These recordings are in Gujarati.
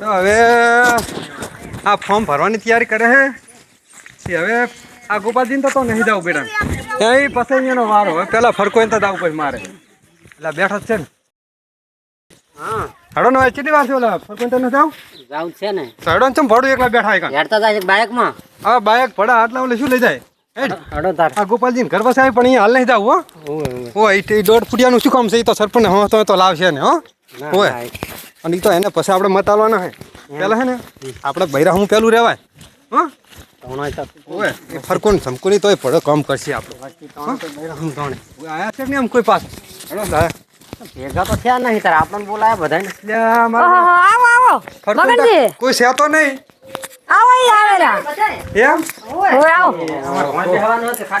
લો હવે આ ફોર્મ ભરવાની તૈયારી કરે છે હવે આ ગોપાલજીને તો નહીં જાવ બેટા. એ પછી એનો વારો. હવે પેલા ફરકો એને તો જાવ પછી મારે. એટલે બેઠો છે ને. હા. હડો ને કેટલી વાર છે ઓલા ફરકો તો ન જાવ? છે ને. હડો ને ચમ ભડું એકલા બેઠા હોય કાં હેડતા જાય બાઇક આ બાયક ભડા આટલા ઓલે શું લઈ જાય? હેડ. તાર. આ ગોપાલજીને ઘર પાસે આવી પણ અહીંયા હાલ નહીં જાવ હો. ઓ એ દોઢ ફૂટિયાનું શું કામ છે? એ તો સરપંચ હો તો તો લાવશે ને હો. હોય અને તો એને પછી આપણે મત હે. પેલા હે ને આપણે બૈરા હું પેલું રહેવાય હો? ઓય એ ફરકો ને ધમકો નહીં તોય પડો કામ કરશે આપણે. આયા છે ને એમ કોઈ પાસ ભેગા તો થયા નહીં તારે આપણને બોલાયા બધાને આવો આવો. કોઈ છે તો. નહીં? આવો ઈ આવેલા. એમ? ઓય આવો.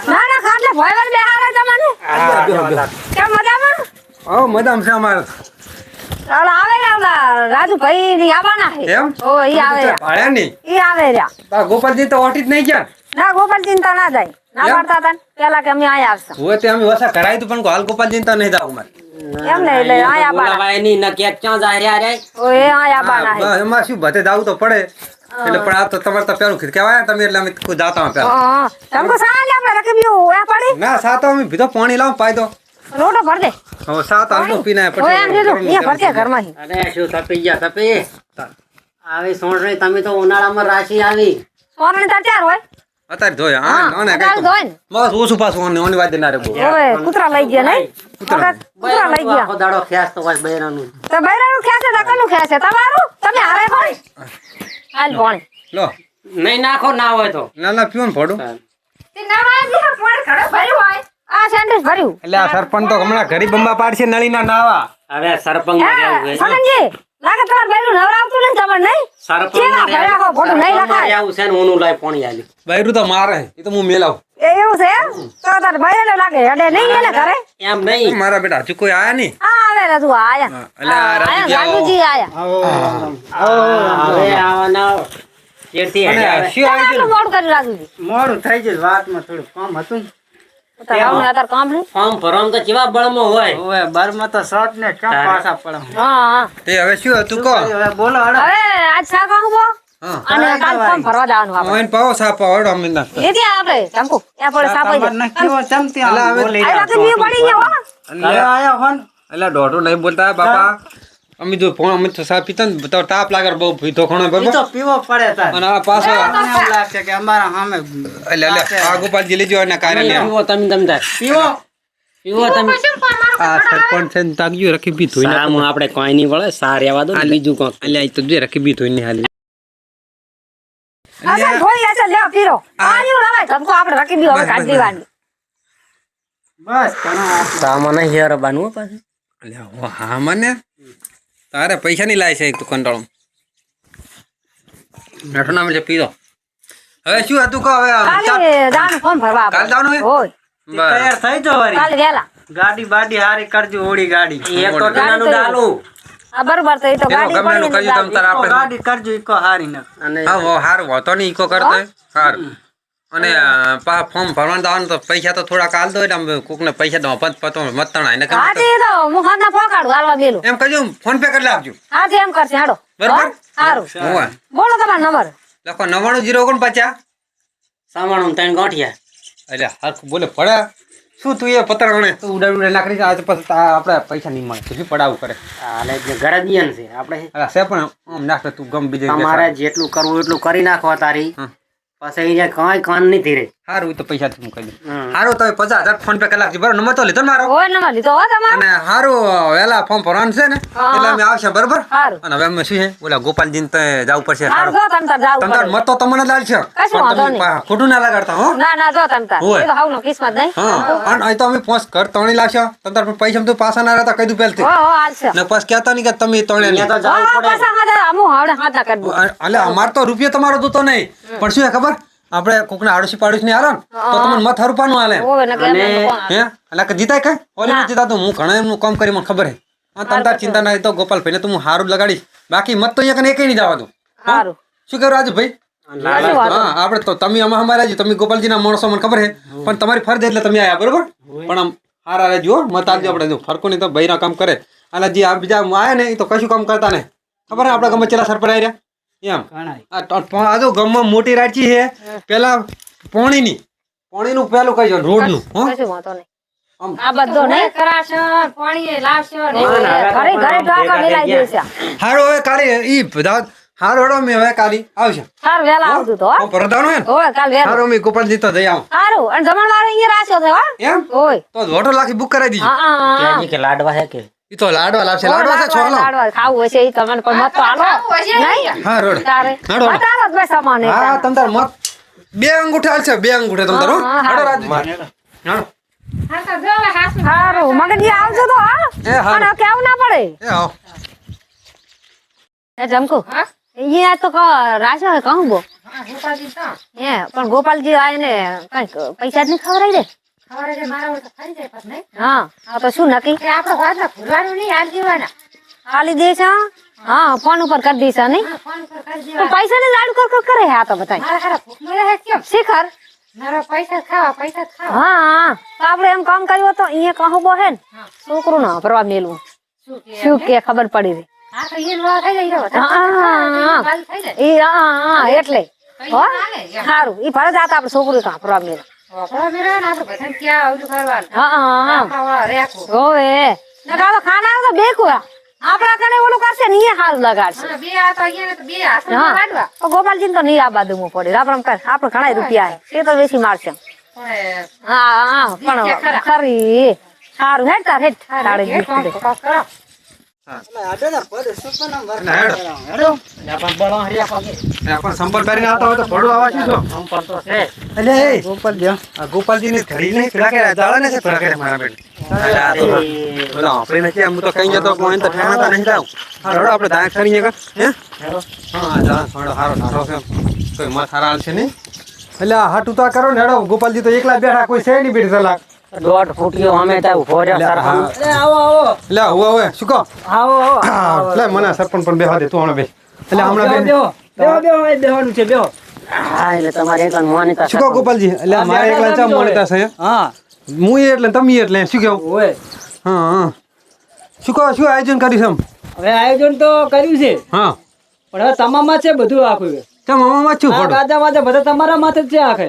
ના ના ખાટલે ભોયવર બેહારે તમને કેમ મજામાં? ઓ છે અમારે. ઓલા આવેલા ઓલા રાજુભાઈ ની આવવાના છે. એમ? ઓ ઈ આવેલા ભાડ્યા નહીં. ઈ આવે રહ્યા આ ગોપાલજી તો ઓટી જ નહીં ગયા? ના ગોપાલ ચિંતા ના જાય. ના એમ? પાડતા હતા ને, પેલા કે અમે અહીંયા આવશું. હોય તે અમે વસા કરાય તું પણ હાલ ગોપાલજી તો નહીં જાવ મારે. એમ ને એટલે અહીંયા બોલાવાય નહીં ન ક્યાં જાય રહ્યા રે ઓ એ અહીંયા હા, એમાં શું બધે જવું તો પડે. એટલે પણ આ તો તમારે તો પેલું કહેવાય ને તમે એટલે અમે કોઈ જાતા હોય પેલા હા. તમકો સાલે આપણે ઓયા પડી? ના સાતો અમે ભીધો પાણી લાવો પાય દો. રોટો ભર દે. હવે સાત આલુ પીને ઓય એમ કીધું અહીંયા ભરતે ઘરમાં છે. અરે શું તપી ગયા તપી? આવી સોંટરી તમે તો ઉનાળામાં રાશી આવી. સોરણી તાર ચાર હોય. અતાર ધોય હા હા ના કઈ ધોય બસ ઓછું પાછું ઓને ઓની વાત ના રે બહુ. ઓય કૂતરા લઈ ગયા નહીં વખત કૂતરા લઈ ગયા. આખો દાડો ખ્યાસ તો બસ બૈરાનું. તો બૈરાનું ખેંચે તો ખ્યાસ છે. તમારું? તમે હારે પાણી હાલ પાણી લો. નહીં નાખો ના હોય તો. ના ના પીવો ને તે ના દીકરા પાણી ઘડે ભર્યું હોય. આ સેન્ડ્રેસ ભર્યું. એટલે આ સરપંચ તો હમણાં ઘરી બંબા પાડશે નળીના નાવા. હવે સરપંચમાં રહેવું છે? સગનજી લાગે તમારે બેરું નવરાવતું ને તમારે નહીં? સરપંચ કેવા ભર્યા કો ફોટો નહીં લખાય. આવું છે ને ઊનું લાઈ પાણી આલી. બેરું તો મારે એ તો હું મેલાવ. એ એવું છે? તો તારે બૈરાને લાગે અડે નહીં ને ઘરે? એમ નહીં. મારા બેટા હજુ કોઈ આયા નહીં? આ આવે તું આયા. એટલે આ આ આયા, રાજુજી આવો. રાજુજી આયા હવે આવના કેરથી આયા શું આવી ગયું મોડું કરી રાજુજી. મોડું થઈ ગયું વાતમાં થોડું કામ હતું ફોર્મ ભરવામાં તો કેવા બળમાં હોય. હવે બરમાં તો શર્ટ ને ક્યાં પાછા પડે. હા. હા હવે શું હતું કહો? હવે બોલો હડો. હવે આજ શાક આવું અને કાલ ફોર્મ ભરવા જવાનું આપણે. ઓઈન પાવો સાપ પાવો અમે ના એ ત્યાં આપણે ચંકુ. ત્યાં પડે સાપ આવી તમારને કેવો ચમતી આમ અલા, હવે- બોલી જાય. આ રહ્યા પડી ગયા હો. ઘરે આયા હો ને એટલે દોઢું નહીં બોલતા બાપા. અમે જો ફોન અમે તો સાફ પીતા ને તો તાપ લાગે બહુ પીતો ખણો ઈ તો પીવો પડે તાર. અને આ પાછો લાગે કે અમારા સામે એટલે એટલે આ ગોપાલજી લેજો એના કારે લે પીવો તમે તમે તાર. પીવો. પીવો તમે આ સરપંચ છે ને તાકજો રખી બી ધોઈ ના હું આપણે કોઈ નહીં વળે સાર રહેવા દો ને બીજું કોક. એટલે આ તો જે રખી બી ધોઈ ને હાલી અસલ ધોઈ અસલ લે પીરો. પાણી હવે ધમકો આપણે રખી દીધો હવે કાઢી દેવાની. બસ સામાન હેર હો પાછું. એટલે હા મને? તારે પૈસા નહીં લાય છે એક તું કંટાળો. નઠના છે પીધો. હવે શું હતું કહો હવે. કાલે ફોર્મ ભરવા. કાલે જવાનું? હોય તૈયાર થઈ જો વળી. કાલે વેલા. ગાડી બાડી હારી કરજો ઓળી ગાડી. એક તો ટીનાનું ડાલું આ બરોબર તો એ તો ગાડી ગમે એનું પડી તમ તારે આપણે ગાડી કરજો ઈકો હારી ન અને હા હો હારું હોતો નહીં ઈકો કરતો. હારું. અને પા ફોર્મ ભરવાનું જવાનું તો પૈસા તો થોડાક હાલ દો એટલે કોક ને પૈસા દો પત પતો મતણા એને હા તે. તો હું ખાના પોકાડું હાલવા બેલું એમ કજો ફોન પે કરી લાવજો. હા તે એમ કરશે હાડો બરોબર? સારું. હોવે. બોલો તમારો નંબર. લખો નવાણું જીરો ઓગણ પચાસ. સામાણું ત્રણ ગોઠિયા. એટલે હરખું બોલે પડે. શું તું એ પતર ગણે તું ઉડાડ ઉડાડ નાખી આજે પછી આપણે પૈસા નહીં મળે. શું પડાવું કરે? હાલે જ ને ઘરે જ ઈયન છે આપણે છે પણ આમ નાખે તું ગમ બીજે તમારે જેટલું કરવું એટલું કરી નાખવા તારી. પછી અહીંયા કાંઈ કાન નહીં ધીરે સારું તો પૈસા થી દઉં. હમ. સારું તમે પચાસ હજાર ફોન પે કલાક બરાબર નંબર તો લીધો મારો? નંબર લીધો હો અને સારું વેલા ફોર્મ ભરવાનું છે ને. એટલે અમે આવશે બરોબર? અને હવે અમે શું છે? ઓલા ગોપાલજી ને જવું પડશે તમતાર. મત તો તમને. પા- ખોટું ના લગાડતા હો. ના ના જો તમ તાર. હોય. એ તો હાવનો કિસ્મત નહીં. અને અહીં તો અમે પોસ ઘર ત્રણે લાગશે. તમતાર પણ પૈસા તો પાછા ના રહેતા કીધું પહેલથી. હો હો હાલશે ને પાસ કહેતા નહીં કે તમે ત્રણે તો દઉં. એટલે અમાર તો રૂપિયો તમારો જોતો નહીં. પણ શું ખબર? આપણે કોકને આડોશી પાડોશી ને હાલો ને તો તમને મત હરપાનું હાલે. ને હે? એટલે કે જીતાય કઈ? ઓલી નથી જીતાતું? હું ઘણા એમનું કામ કરી મને ખબર હે તમ તાર ચિંતા ના તો ગોપાલ ભાઈ તો હું હારું લગાડીશ. બાકી મત તો અહીંયા કને એક નહીં જવા દઉં શું કરું રાજુ ભાઈ હા આપણે તો તમે અમા અમારા તમે ગોપાલજીના માણસો મને ખબર હે. પણ તમારી ફરજ એટલે તમે આયા બરોબર? પણ આમ હારા રહેજો મત આપજો આપણે ફરકો નહીં તો ભાઈના કામ કરે. અને જે આ બીજા આયા ને એ તો કશું કામ કરતા ને ખબર હે આપણા ગમે ચેલા સર પર આવી રહ્યા. એમ. આ તો- ગામમાં મોટી રાચી છે. પેલા પોણીની. પોણીનું પેલું કઈ છે રોડનું હો. કશું વાંધો નહીં. આમ. આ બધો નહીં કરાશો પાણી લાવશો ને ઘરે ઘરે ટાકા મિલાઈ દેશે હારો હવે કાલે ઈ બધા હારો હડો મેં હવે કાલી આવશે. તો હું. પરદાનો હે કાલ હારો મેં ગોપાલજી તો જઈ આવું. સારું અને જમણવાર અહીંયા રાખ્યો છે હો. એમ? હોય તો હોટલ લાખી બુક કરાવી દીધી. હા હા હા. કે લાડવા હે કે? ઈ તો લાડવા લાવશે. લાડવા છે છોલો લાડવા ખાવું હશે ઈ તમને પણ મત તો આલો. નહીં? હા રોડ. તારે. હાડો. મત આલો જ સામાન હા. તમ તાર મત. બે અંગૂઠા હાલશે બે અંગૂઠે તમ તારો હા, હા, હાડો હા. રાજુ હાડો મગન ઈ આવજો તો હા. એ હારું. અને કેવું ના પડે? એ આવ એ જમકુ. અહીંયા તો ક- રાખ્યો હે કહું બો. હે પણ ગોપાલજી આય ને કંઈક પૈસા જ નહીં ખવડાવી દે? હા તો શું નક્કી? આલી દે છે હા? ફોન ઉપર કરી દઈશ નહીં? પણ પૈસા ને લાડુ કર કર કરે હા તો બતાય શિખર? હા આપણે એમ કામ કર્યું તો અહીંયા કહું બો હે ને? છોકરું ના ફરવા મેલવું. શું કે? ખબર પડી રહી. એટલે. સારું એ ફરજ હતા આપડે છોકરું કાપરવા ફરવા ગોપાલજી તો નહીં આ બાજુમાં પડે આપડે આપણે ઘણા રૂપિયા એ તો બેસી મારશે. હા પણ ખરી. સારું હેઠ તાર ના, ગોપાલજી આ ઘડી નહીં ને છે મારા બેન. બોલો આપણે નથી તો કઈ જતો કોઈ તો ઠેકાણા તો નહીં જાવ હા રડો આપણે દાંત કરીએ કર હે? હા જા થોડો હારો સારો છે કોઈ મત હારા હાલશે નહીં? એટલે આ તો કરો ને હેડો. ગોપાલજી તો એકલા બેઠા કોઈ છે નહીં બેઠી સલાહ દોઢ ફૂટ્યો અમે તો ઊભો રહ્યો એટલે સરપંચ આવો આવો. શું કહો? આવો આવો. એટલે મને સરપંચ પણ બેહવા દે તું હમણાં બે એટલે હમણાં બે બેહો. બેહો બેહો એ બેહવાનું છે બેહો. હા એટલે તમારે એક મોનિતા શું કહો ગોપાલજી? એટલે મારે એકલા ચા મોનતા છે હા? હું. એટલે તમે એટલે શું કેવું ઓય. હા હા. શું કહો શું આયોજન કર્યું છે હવે આયોજન તો કર્યું છે. હા. પણ હવે તમામાં છે બધું આખું કેમ મામા છું બધા તમારા માથે જ છે આખે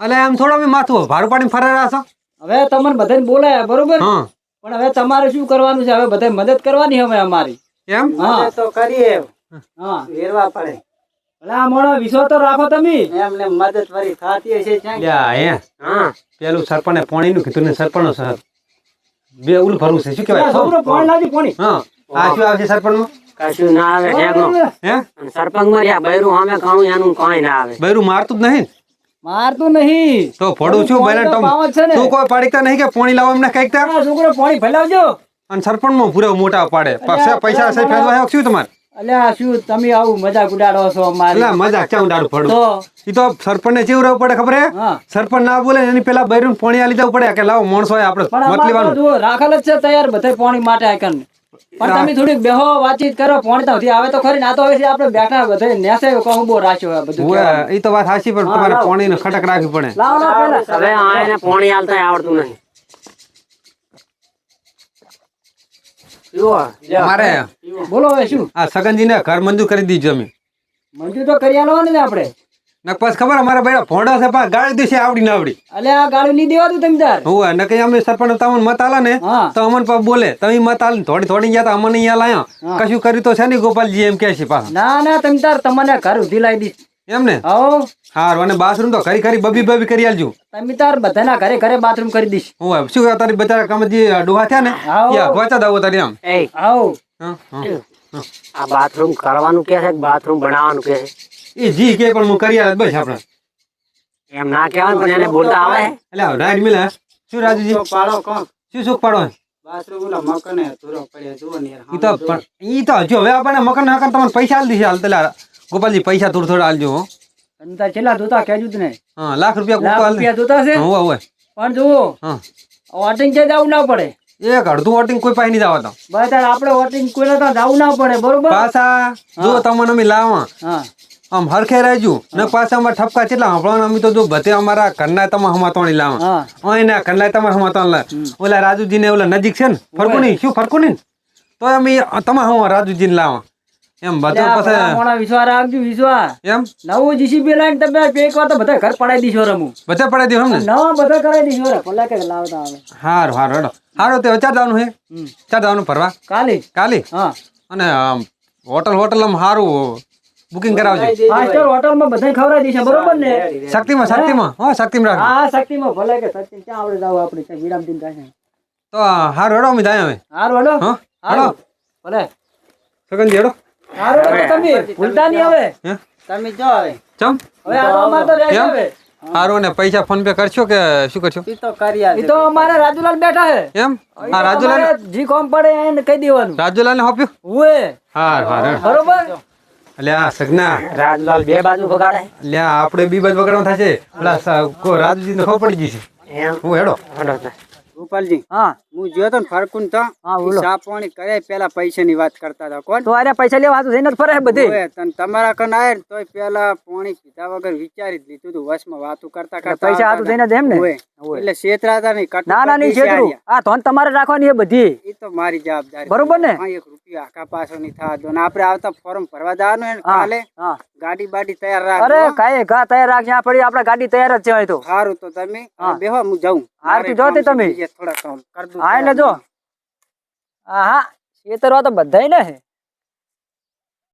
એટલે એમ થોડો બી માથું ભાડું પાડી ફરે રહ્યા છો? હવે તમને બધાને બોલાયા બરોબર? પણ હવે તમારે શું કરવાનું છે? હવે બધા મદદ કરવાની હવે અમારી. એમ હા. તો કરીએ. હા. વેરવા પડે. ભલે મોણો વિશ્વ તો રાખો તમે. એમને મદદ ફરી થતી હશે લ્યા હા. પેલું સરપંચે પોણીનું કીધું ને સરપંચનો સર બે ઉલ ભરવું છે. શું કહેવાય? છોકરો ફોન લાવજી પોણી હા. આ શું આવશે સરપંચમાં? કશું ના આવે હે? સરપંચમાં રહ્યા બૈરું અમે ઘણું એનું કઈ ના આવે. બૈરું મારતું જ નહીં મારતું નહીં. તો ફોડું છું ભલે તો છે ને. કોઈ પાડીતા નહીં કે પોણી લાવો એમને કંઈક તા? છોકરો પોણી ભલાવજો અને સરપંચમાં પૂરો મોટા પાડે. પાસે પૈસા સહી ફેરવા આવ્યો શું તમારે? અલ્યા શું તમે આવું મજાક ઉડાડો છો અમારી? એટલે મજાક ચાઉં ઉડાડું ફોડું? તો ઈ તો સરપંચને જેવું રહેવું પડે ખબર હે? સરપંચ ના બોલે એની પેલા બૈરું પોણી આલી દેવું પડે. કે લાવો માણસો આપણે પણ મત લેવાનું. રાખેલ જ છે તૈયાર બધા પાણી માટે આઈકન પણ તમે થોડીક બેહો વાતચીત કરો ફોન તો હતી આવે તો ખરી ના તો હવે આપણે બેઠા બધા નેસે કહું બો રાખ્યો આ બધું હોય એ તો વાત સાચી પણ તમારે. પોણીને ખટક રાખવી પડે. લાવ લાવો પેલા હવે આ એને પોણી હાલતા આવડતું નહીં. મારે બોલો હવે શું? આ સગનજીને ઘર મંજૂર કરી દીધું અમે. મંજૂર તો કરી આલવાનું ને આપણે. ને પછી ખબર અમારા ભાઈ ભોંડા છે પણ ગાડી દેશે આવડી ના આવડી. અલે આ ગાડી નહીં દેવા દઉં તમે હું હોય ને કઈ અમે સરપંચ તમને મત આલા ને તો અમન પાછું બોલે તમે મત આલ થોડી થોડી ગયા તો અમને અહીંયા લાયા. કશું કર્યું તો છે ને ગોપાલજી એમ કે છે પા ના ના તમે તાર તમને ઘર ઉધી લાવી દઈશ. એમ ને? હો. હારું અને બાથરૂમ તો ખરી ખરી બબી બબી કરી આલજો. તમે તાર બધાના ઘરે ઘરે બાથરૂમ કરી દઈશ. હું શું તારી બચારા જે ડોહા થયા ને ગોચા દાવો તારી આમ. એ આવો હા, હા. આ બાથરૂમ કરવાનું કે છે બાથરૂમ બનાવવાનું કે છે? એ જી કે પણ હું કરી આવે બસ આપણે. એમ ના કહેવાય પણ એને બોલતા આવે. એટલે રાઈડ મિલે. શું રાજુજી? પાડો કો શું સુખ પાડો? ગોપાલજી પૈસા થોડું થોડા આલજો હો. તમે જોતા કેજુ જ ને હા લાખ રૂપિયા રૂપિયા જોતા છે? હોય હોય પણ જુઓ હા. વોટિંગ છે જવું ના પડે. એક અડધું વોટિંગ કોઈ પાસે નહીં જવા તો. બસ આપણે વોટિંગ કોઈને જવું ના પડે બરોબર? પાછા જો તમને અમે લાવા. હા. આમ હરખે રહેજો. ને પાછા અમારા ઠપકા કેટલા સાંભળવાના? અમે તો જો બધે અમારા ઘરના તમે હમાતોણી લાવા. અહીંના ઘરના તમારે હમાતોણ લા ઓલા રાજુજી ને ઓલા નજીક છે ને ફરકું નહીં શું ફરકું નહીં તો અમે તમે હમ રાજુજી ને લાવા. એમ બધું પછી વિશ્વા રાખજો વિશ્વા એમ? નવું જીસીબી લાઈન તમે એક વાર તો બધા ઘર પડાઈ દીશો રમું બધા પડાઈ એમ ને? નવા બધા કરાઈ દીશો રે પલા કે લાવતા આવે. હારું હારું હેડો. હારું તે ચાર જવાનું હે. ચાર જવાનું ફરવા? કાલે? કાલી? હા. અને હોટલ હોટલ આમ સારું બુકિંગ કરાવજો. ફાઈવ સ્ટાર હોટલમાં બધા ખવડાવી દીશે બરોબર ને? શક્તિમાં શક્તિમાં. હા શક્તિમાં રાખજો. હા શક્તિમાં. ભલે કે સચિન ક્યાં આપણે જાવ આપણે? ત્યાં વિરામ દિન થાય તો હાર હેડો અમે જાય હવે. હાર હલો હા હારું. ભલે. સગન જેડો હાર હલો તમે. ભૂલતા નહીં હવે. તમે જો હવે. ચમ? હવે આ તો અમારે તો રહેશે હવે. હારું ને પૈસા ફોન પે કરશો કે શું કરશો? ઈ તો કરી ઈ તો અમારે રાજુલાલ બેઠા છે. એમ હા રાજુલાલ? જી કોમ પડે એને કહી દેવાનું. રાજુલાલ ને હોપ્યું ઉએ હા બરોબર? આ સગના. રાજલાલ બે બાજુ એટલે આપણે બી બાજુ વગડવાનું થશે. કો ખબર પડી જશે હું હેડો. ગોપાલજી હા. હું જોયો તો ફરકુન તો હા, બોલો. ચા કરે પેલા પૈસાની વાત કરતા હતા કોણ? તો અરે પૈસા લેવા હાથું થઈને ફરે બધે. તને તમારા કન આયે તો પેલા પાણી પીધા વગર વિચારી જ લીધું તું વચમાં વાતો કરતા કરતા પૈસા હાથું થઈને એમ ને? એટલે શેતરાતા નહીં કટુ ના ના નહીં છેતરું આ ધોન તમારે રાખવાની એ બધી. એ તો મારી જવાબદારી. બરોબર ને? એક રૂપિયો આખા પાછો નહીં થવા દો ને આપણે આવતા ફોર્મ ભરવા જવાનું કાલે. ગાડી બાડી તૈયાર અરે રાખો કાંઈ ઘા તૈયાર રાખજે પડી આપડા ગાડી તૈયાર જ છે તો. સારું તો તમે બેહો હું જાઉં. હા, મારે તું તમે. હા એટલે જો. હા હા છેતરવા તો બધાય ને છે